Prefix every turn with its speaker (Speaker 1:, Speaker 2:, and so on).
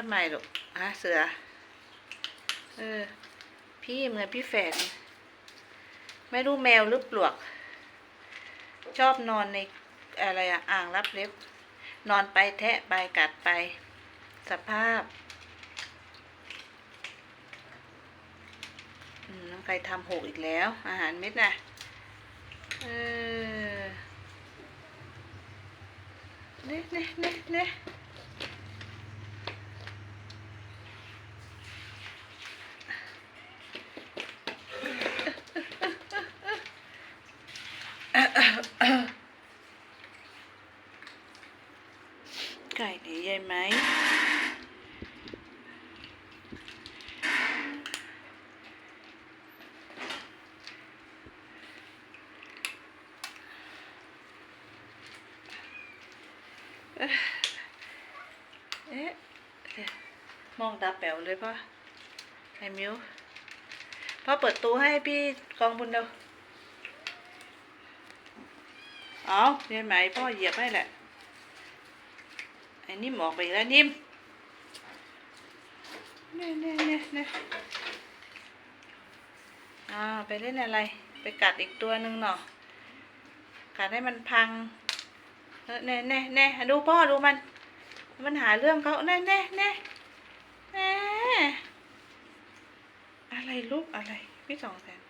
Speaker 1: ทำไมลูกฮะเสือ เออ พี่เหมือนพี่แฝดไม่รู้แมวหรือปลวก ชอบนอนในอะไรอะอ่างรับเล็บ นอนไปแทะไปกัดไป สภาพน้องใครทำหกอีกแล้ว อาหารเม็ดนะเออเน่เน่เน่เน่ ไก่หนี่ใหญ่ไหมเอ๊ะมองตาแป๋วเลยป่ะไอ้มิวพ่อเปิดตู้ให้พี่กองบุญเดียว เอาเรียนไหมพ่อเหยียบให้แหละไอ้นิ่มออกไปแล้วนิ่มเน่เน่เน่เน่อ่าไปเล่นอะไร ไปกัดอีกตัวหนึ่งเนาะกัดให้มันพังเน่เน่เน่ดูพ่อดูมัน มันหาเรื่องเขาแน่แน่แน่แน่อะไรลูกอะไร พี่สองแสน